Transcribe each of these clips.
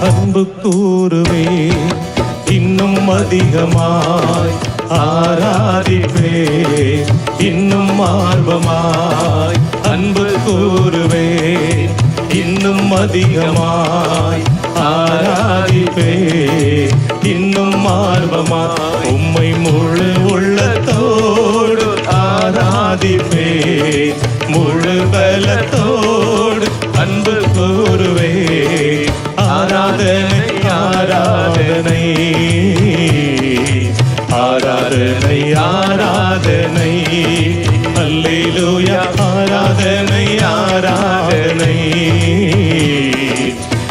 அன்பு கூறுவே இன்னும் அதிகமாய் ஆராதிப்பே. இன்னும் ஆர்வமாய் அன்பு கூறுவே இன்னும் அதிகமாய் ஆராதிப்பே. ஆராதனை. அல்லேலூயா. ஆராதனை ஆராதனை.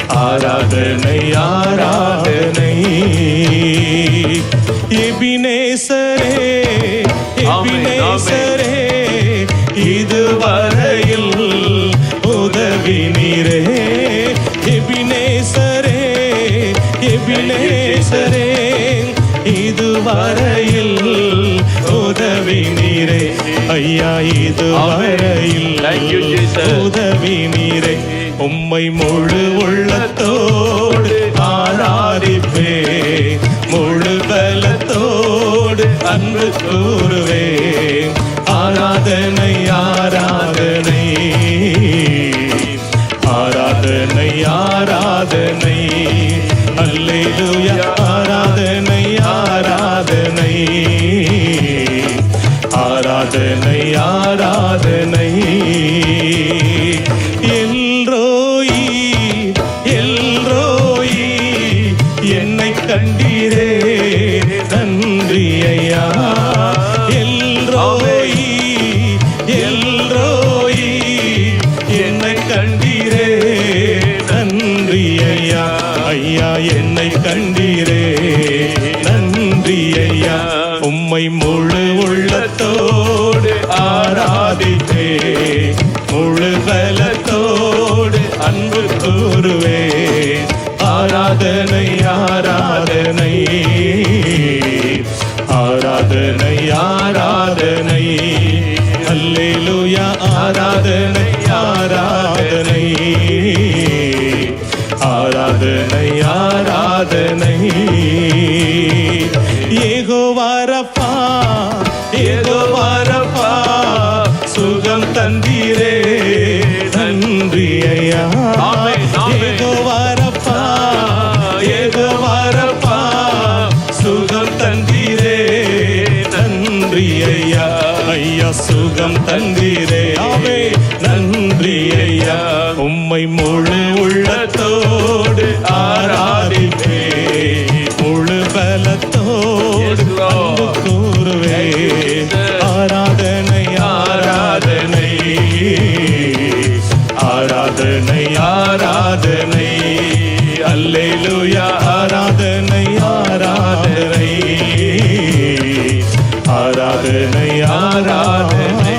ஆராதனை ஆராதனை. எபினேசரே எபினேசரே இதுவரையில் உதவி நீரே. எபினேசரே எபினேசரே இதுவரையில் ஐயா you, Jesus. உதவி நீரே. உம்மை முழு உள்ளத்தோடு ஆராதிப்பே. முழு பலத்தோடு அன்பு கூறுவே. ஆராதனை ஆராதனை. ஆராதனை ஆராதனை. அல்லேலூயா. ஆராதனை ஆராதனை. எல்ரோயி எல்ரோயி என்னை கண்டீரே நன்றி ஐயா எல்ரோயி எல்ரோயி என்னை கண்டீரே நன்றி ஐயா ஐயா என்னை கண்டீரே நன்றி ஐயா உம்மை முழு உள்ளத்தோ ஆராதித்தே. முழு பலத்தோடு அன்பு கூறுவே. ஆராதனை ஆராதனை. ஆராதனை ஆராதனை. அல்லேலூயா ஆராதனை ஆராதனை தந்தீரே நன்றி ஐயா. ஆமென், ஆமென். ஏகோவாரப்பா ஏகோவாரப்பா சுகம் தந்தீரே நன்றி ஐயா. ஐயா சுகம் தந்தீரே ஆவே நன்றி ஐயா. உம்மை முழு உள்ளத்தோ આરાધનૈ આરાધનૈ